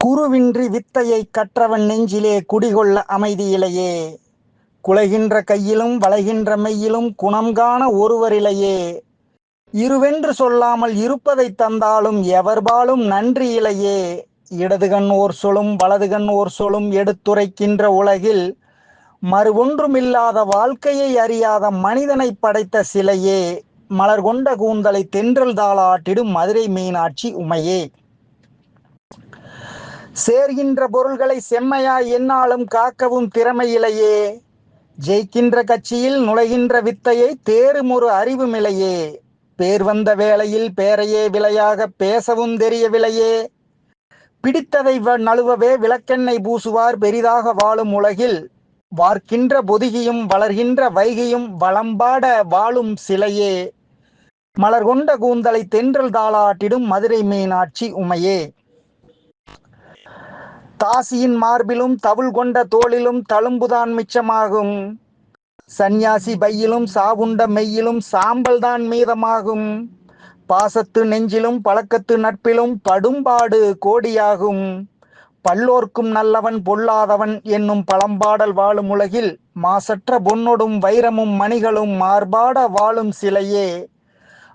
குருவின்றி வித்தையை கற்றவன் நெஞ்சிலே குடிகொள்ள அமைதியிலையே குலைகின்ற கையிலும் வளைகின்ற மெய்யிலும் குணம் காண ஒருவரிலையே இருவென்று சொல்லாமல் இருப்பதை தந்தாலும் எவர்பாலும் நன்றி இலையே இடதுகண் ஓர் சொலும் வலதுகண் ஓர் சொலும் எடுத்துரைக்கின்ற உலகில் மறுவொன்றுமில்லாத வாழ்க்கையை அறியாத மனிதனை படைத்த சிலையே. மலர் கொண்ட கூந்தலை தென்றல் தாளாட்டிடும் மதுரை மீனாட்சி உமையே. சேர்கின்ற பொருள்களை செம்மையாய் என்னாலும் காக்கவும் திறமையிலையே. ஜெயிக்கின்ற கட்சியில் நுழைகின்ற வித்தையை தேரும் ஒரு அறிவுமில்லையே பேர் வந்த வேளையில் பேரையே விலையாக பேசவும் தெரியவில்லையே. பிடித்ததை வ- நழுவவே விளக்கெண்ணெய் பூசுவார் பெரிதாக வாழும் உலகில். வார்க்கின்ற பொதிகியும் வளர்கின்ற வைகையும் வளம்பாட வாழும் சிலையே. மலர் கொண்ட கூந்தலை தென்றல் தாளாட்டிடும் மதுரை மீனாட்சி உமையே. தாசியின் மார்பிலும் தவுள் கொண்ட தோளிலும் தழும்புதான் மிச்சமாகும். சந்நியாசி பையிலும் சாவுண்ட மெய்யிலும் சாம்பல்தான் மீதமாகும். பாசத்து நெஞ்சிலும் பழக்கத்து நட்பிலும் படும்பாடு கோடியாகும். பல்லோர்க்கும் நல்லவன் பொல்லாதவன் என்னும் பழம்பாடல் வாழும் உலகில் மாசற்ற பொன்னொடும் வைரமும் மணிகளும் மார்பாட வாழும் சிலையே.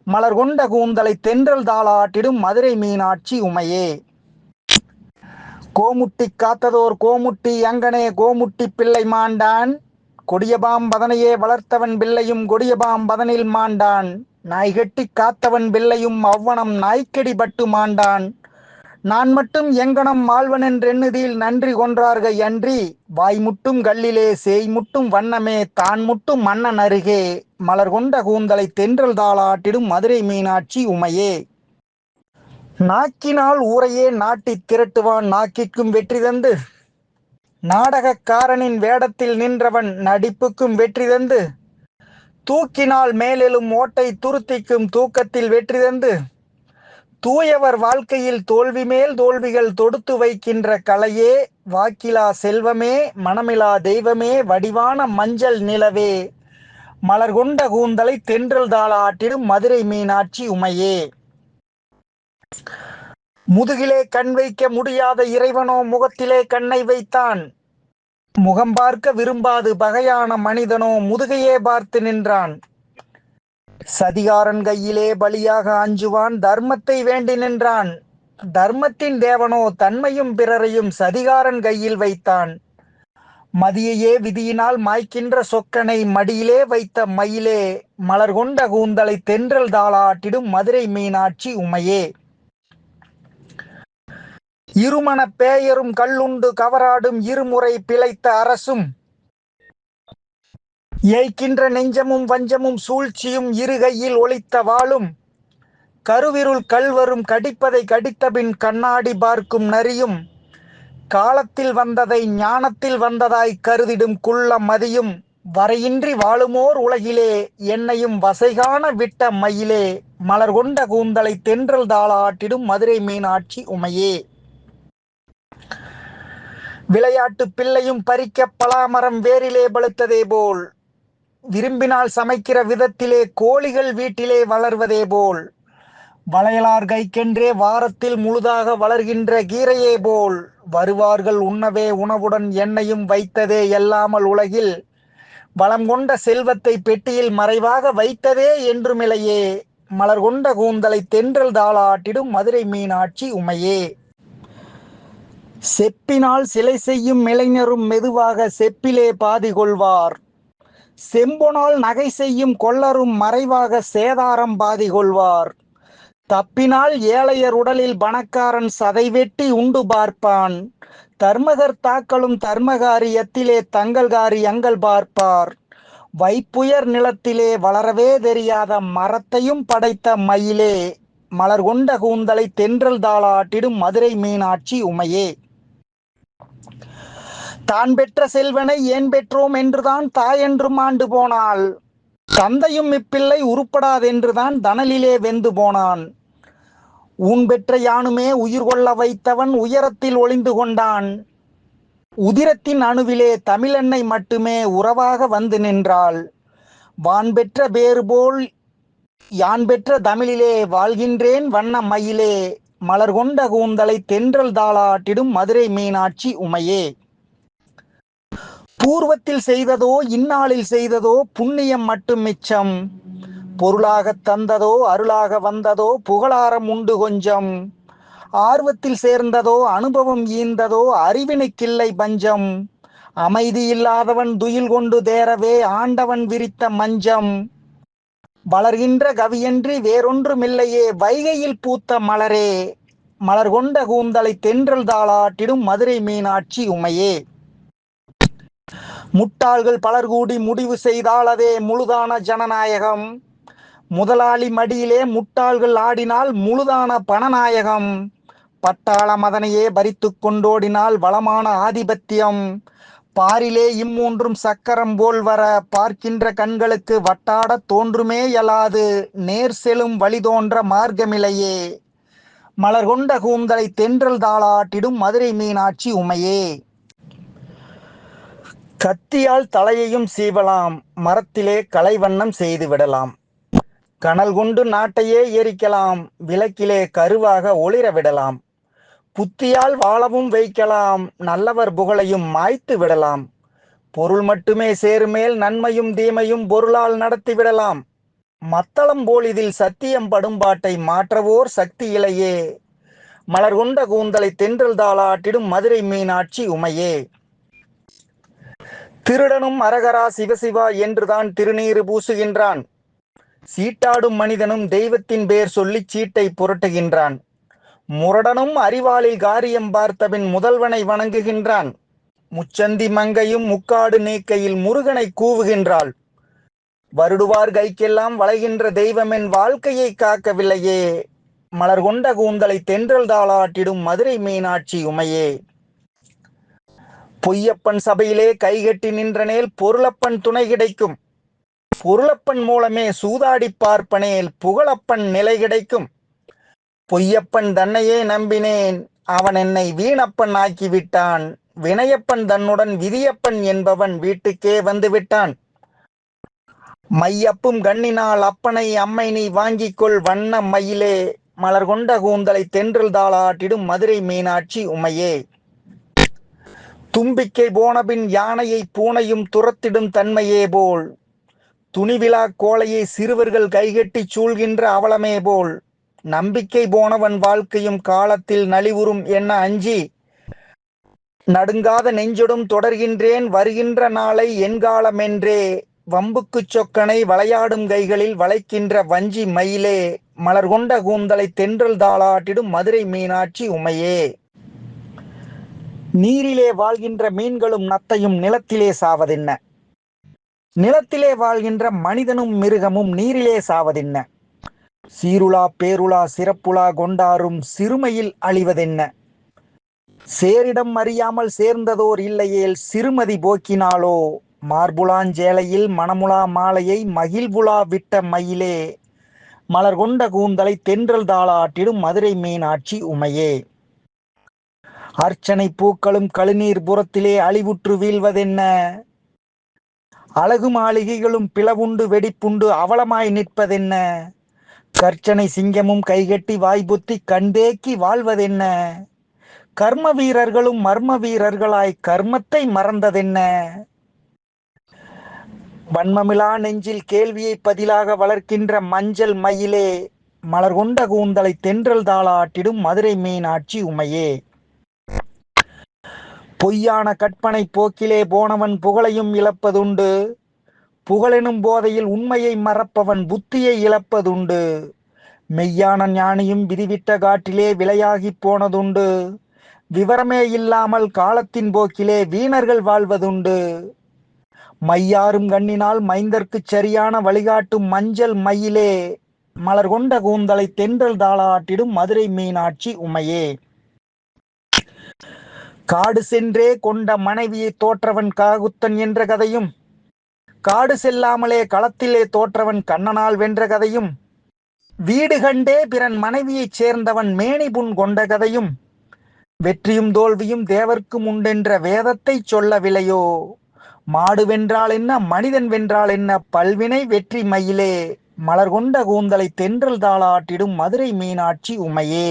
மலர் கொண்ட கூந்தலை தென்றல் தாளாட்டிடும் மதுரை மீனாட்சி உமையே. கோமுட்டி காத்ததோர் கோமுட்டி அங்கனே கோமுட்டி பிள்ளை மாண்டான். கொடியபாம் பதனையே வளர்த்தவன் பிள்ளையும் கொடியபாம் பதனில் மாண்டான். நாய்கட்டி காத்தவன் பிள்ளையும் அவ்வனம் நாய்க்கடி பட்டு மாண்டான். நான் மட்டும் எங்கனம் மாழ்வன் என்றெண்ணுதில் நன்றி கொன்றார்க அன்றி வாய் முட்டும் கல்லிலே சேய் முட்டும் வண்ணமே தான் முட்டும் மன்னன் அருகே. மலர் கொண்ட கூந்தலை தென்றல் தாளாட்டிடும் மதுரை மீனாட்சி உமையே. நாக்கினால் ஊரையே நாட்டித் திரட்டுவான் நாக்கிக்கும் வெற்றி தந்து. நாடகக்காரனின் வேடத்தில் நின்றவன் நடிப்புக்கும் வெற்றி தந்து. தூக்கினால் மேலெழும் ஓட்டை துருத்திக்கும் தூக்கத்தில் வெற்றி தந்து. தூயவர் வாழ்க்கையில் தோல்வி மேல் தோல்விகள் தொடுத்து வைக்கின்ற கலையே வாக்கிலா செல்வமே மனமிலா தெய்வமே வடிவான மஞ்சள் நிலவே. மலர்கொண்ட கூந்தலை தென்றல் தாளாட்டிடும் மதுரை மீனாட்சி உமையே. முதுகிலே கண் வைக்க முடியாத இறைவனோ முகத்திலே கண்ணை வைத்தான். முகம் பார்க்க விரும்பாது பகையான மனிதனோ முதுகையே பார்த்து நின்றான். சதிகாரன் கையிலே பலியாக அஞ்சுவான் தர்மத்தை வேண்டி நின்றான். தர்மத்தின் தேவனோ தன்மையும் பிறரையும் சதிகாரன் கையில் வைத்தான். மதியையே விதியினால் மாய்க்கின்ற சொக்கனை மடியிலே வைத்த மயிலே மலர் கொண்ட கூந்தலை தென்றல் தாளாட்டிடும் மதுரை மீனாட்சி உமையே. இருமண பேயரும் கல்லுண்டு கவராடும் இருமுறை பிழைத்த அரசும். ஏய்க்கின்ற நெஞ்சமும் வஞ்சமும் சூழ்ச்சியும் இருகையில் ஒளித்த வாளும். கருவிருள் கல்வரும் கடிப்பதை கடித்தபின் கண்ணாடி பார்க்கும் நரியும். காலத்தில் வந்ததை ஞானத்தில் வந்ததாய் கருதிடும் குள்ள மதியும். வரையின்றி வாழுமோர் உலகிலே என்னையும் வசைகான விட்ட மயிலே. மலர் கொண்ட கூந்தலை தென்றல் தாளாட்டிடும் மதுரை மீனாட்சி உமையே. விளையாட்டு பிள்ளையும் பறிக்க பலாமரம் வேரிலே பழுத்ததே போல். விரும்பினால் சமைக்கிற விதத்திலே கோழிகள் வீட்டிலே வளர்வதே போல். வளையலார் கைக்கென்றே வாரத்தில் முழுதாக வளர்கின்ற கீரையே போல். வருவார்கள் உண்ணவே உணவுடன் எண்ணையும் வைத்ததே எல்லாமல் உலகில். வளம் கொண்ட செல்வத்தை பெட்டியில் மறைவாக வைத்ததே என்றுமில்லையே மலர் கொண்ட கூந்தலை தென்றல் தாளாட்டிடும் மதுரை மீனாட்சி உமையே. செப்பினால் சிலை செய்யும் இளைஞரும் மெதுவாக செப்பிலே பாதி கொள்வார். செம்பொனால் நகை செய்யும் கொள்ளரும் மறைவாக சேதாரம் பாதி கொள்வார். தப்பினால் ஏழையர் உடலில் பணக்காரன் சதை வெட்டி உண்டு பார்ப்பான். தர்மகர் தாக்களும் தர்மகாரியத்திலே தங்கள்காரி அங்கள் பார்ப்பார். வைப்புயர் நிலத்திலே வளரவே தெரியாத மரத்தையும் படைத்த மயிலே மலர் கொண்ட கூந்தலை தென்றல் தாளாட்டிடும் மதுரை மீனாட்சி உமையே. தான் பெற்ற செல்வனை ஏன் பெற்றோம் என்றுதான் தாயென்றும் ஆண்டு போனாள். தந்தையும் இப்பிள்ளை உருப்படாதென்றுதான் தனலிலே வெந்து போனான். உன் பெற்ற யானுமே உயிர் கொள்ள வைத்தவன் உயரத்தில் ஒளிந்து கொண்டான். உதிரத்தின் அணுவிலே தமிழன்னை மட்டுமே உறவாக வந்து நின்றாள். வான் பெற்ற பேறு போல் யான் பெற்ற தமிழிலே வாழ்கின்றேன் வண்ண மயிலே. மலர் கொண்ட கூந்தலை தென்றல் தாளாட்டிடும் மதுரை மீனாட்சி உமையே. பூர்வத்தில் செய்ததோ இந்நாளில் செய்ததோ புண்ணியம் மட்டும் மிச்சம். பொருளாகத் தந்ததோ அருளாக வந்ததோ புகழாரம் உண்டு கொஞ்சம். ஆர்வத்தில் சேர்ந்ததோ அனுபவம் ஈந்ததோ அறிவினுக்கில்லை பஞ்சம். அமைதி இல்லாதவன் துயில் கொண்டு தேரவே ஆண்டவன் விரித்த மஞ்சம். வளர்கின்ற கவியன்றி வேறொன்றுமில்லையே வைகையில் பூத்த மலரே. மலர் கொண்ட கூந்தலை தென்றல் தாளாட்டிடும் மதுரை மீனாட்சி உமையே. முட்டாள்கள் பலர் கூடி முடிவு செய்தால் அதே முழுதான ஜனநாயகம். முதலாளி மடியிலே முட்டாள்கள் ஆடினால் முழுதான பணநாயகம். பட்டாள மதனையே பறித்து கொண்டோடினால் வளமான ஆதிபத்தியம். பாரிலே இம்மூன்றும் சக்கரம் போல் வர பார்க்கின்ற கண்களுக்கு வட்டாட தோன்றுமே இயலாது நேர் செலும் வழி தோன்ற மார்க்கமிலையே. மலர் கொண்ட கூந்தலை தென்றல் தாளாட்டிடும் மதுரை மீனாட்சி உமையே. கத்தியால் தலையையும் சீவலாம் மரத்திலே கலைவண்ணம் செய்து விடலாம். கனல் கொண்டு நாட்டையே எரிக்கலாம் விளக்கிலே கருவாக ஒளிர விடலாம். புத்தியால் வாழவும் வைக்கலாம் நல்லவர் புகழையும் மாய்த்து விடலாம். பொருள் மட்டுமே சேருமேல் நன்மையும் தீமையும் பொருளால் நடத்தி விடலாம். மத்தளம் போல் இதில் சத்தியம் படும்பாட்டை மாற்றவோர் சக்தி இலையே மலர் கொண்ட கூந்தலை தென்றல் தாளாட்டிடும் மதுரை மீனாட்சி உமையே. திருடனும் அரகரா சிவசிவா என்றுதான் திருநீறு பூசுகின்றான். சீட்டாடும் மனிதனும் தெய்வத்தின் பெயர் சொல்லி சீட்டை புரட்டுகின்றான். முரடனும் அறிவாளில் காரியம் பார்த்தபின் முதல்வனை வணங்குகின்றான். முச்சந்தி மங்கையும் முக்காடு நீக்கையில் முருகனை கூவுகின்றாள். வருடுவார் கைக்கெல்லாம் வளைகின்ற தெய்வமென் வாழ்க்கையை காக்கவில்லையே. மலர் கொண்ட கூந்தலை தென்றல் தாளாட்டிடும் மதுரை மீனாட்சி உமையே. பொய்யப்பன் சபையிலே கைகட்டி நின்றனேல் பொருளப்பன் துணை கிடைக்கும். பொருளப்பன் மூலமே சூதாடி பார்ப்பனேல் புகழப்பன் நிலை கிடைக்கும். பொய்யப்பன் தன்னையே நம்பினேன். அவன் என்னை வீணப்பன் ஆக்கிவிட்டான். வினயப்பன் தன்னுடன் விதியப்பன் என்பவன் வீட்டுக்கே வந்து விட்டான் மையப்பும் கண்ணினால் அப்பனை அம்மை நீ வாங்கிக்கொள் வண்ண மயிலே. மலர் கொண்ட கூந்தலை தென்றல் தாளாட்டிடும் மதுரை மீனாட்சி உமையே. தும்பிக்கை போனபின் யானையை பூனையும் துரத்திடும் தன்மையே போல். துணிவிழா கோலையை சிறுவர்கள் கைகட்டி சூழ்கின்ற அவலமே போல். நம்பிக்கை போனவன் வாழ்க்கையும் காலத்தில் நலிவுறும் என்ன அஞ்சி? நடுங்காத நெஞ்சொடும் தொடர்கின்றேன் வருகின்ற நாளை என்காலமென்றே. வம்புக்கு சொக்கனை வளையாடும் கைகளில் வளைக்கின்ற வஞ்சி மயிலே மலர் கொண்ட கூந்தலை தென்றல் தாளாட்டிடும் மதுரை மீனாட்சி உமையே. நீரிலே வாழ்கின்ற மீன்களும் நத்தையும் நிலத்திலே சாவதென்ன? நிலத்திலே வாழ்கின்ற மனிதனும் மிருகமும் நீரிலே சாவதென்ன? சீருளா பேருளா சிறப்புலா கொண்டாரும் சிறுமையில் அழிவதென்ன? சேரிடம் அறியாமல் சேர்ந்ததோர் இல்லையேல் சிறுமதி போக்கினாலோ? மார்புலாஞ்சேலையில் மணமுலா மாலையை மகிழ்வுலா விட்ட மயிலே? மலர் கொண்ட கூந்தலை தென்றல் தாளாட்டிடும் மதுரை மீனாட்சி உமையே? அர்ச்சனை பூக்களும் கழுநீர் புறத்திலே அழிவுற்று வீழ்வதென்ன? அழகு மாளிகைகளும் பிளவுண்டு வெடிப்புண்டு அவலமாய் நிற்பதென்ன? கர்ச்சனை சிங்கமும் கைகட்டி வாய்புத்தி கண்டேக்கி வாழ்வதென்ன? கர்ம வீரர்களும் மர்ம வீரர்களாய் கர்மத்தை மறந்ததென்ன? வன்மமிலா நெஞ்சில் கேள்வியை பதிலாக வளர்க்கின்ற மஞ்சள் மயிலே மலர் கொண்ட கூந்தலை தென்றல் தாளாட்டிடும் மதுரை மீனாட்சி உமையே. பொய்யான கற்பனை போக்கிலே போனவன் புகழையும் இழப்பதுண்டு. புகழெனும் போதையில் உண்மையை மறப்பவன் புத்தியை இழப்பதுண்டு. மெய்யான ஞானியும் விதிவிட்ட காற்றிலே விலையாகி போனதுண்டு. விவரமே இல்லாமல் காலத்தின் போக்கிலே வீணர்கள் வாழ்வதுண்டு. மையாரும் கண்ணினால் மைந்தர்க்குச் சரியான வழிகாட்டும் மஞ்சள் மயிலே மலர் கொண்ட கூந்தலை தென்றல் தாளாட்டிடும் மதுரை மீனாட்சி உமையே. காடு சென்றே கொண்ட மனைவியை தோற்றவன் காகுத்தன் என்ற கதையும் காடு செல்லாமலே களத்திலே தோற்றவன் கண்ணனால் வென்ற கதையும் வீடு கண்டே பிறன் மனைவியைச் சேர்ந்தவன் மேனிபுண் கொண்ட கதையும் வெற்றியும் தோல்வியும் தேவர்க்கும் உண்டென்ற வேதத்தை சொல்லவில்லையோ மாடு வென்றால் என்ன மனிதன் வென்றால் என்ன பல்வினை வெற்றி மயிலே? மலர் கொண்ட கூந்தலை தென்றல் தாளாட்டிடும் மதுரை மீனாட்சி உமையே?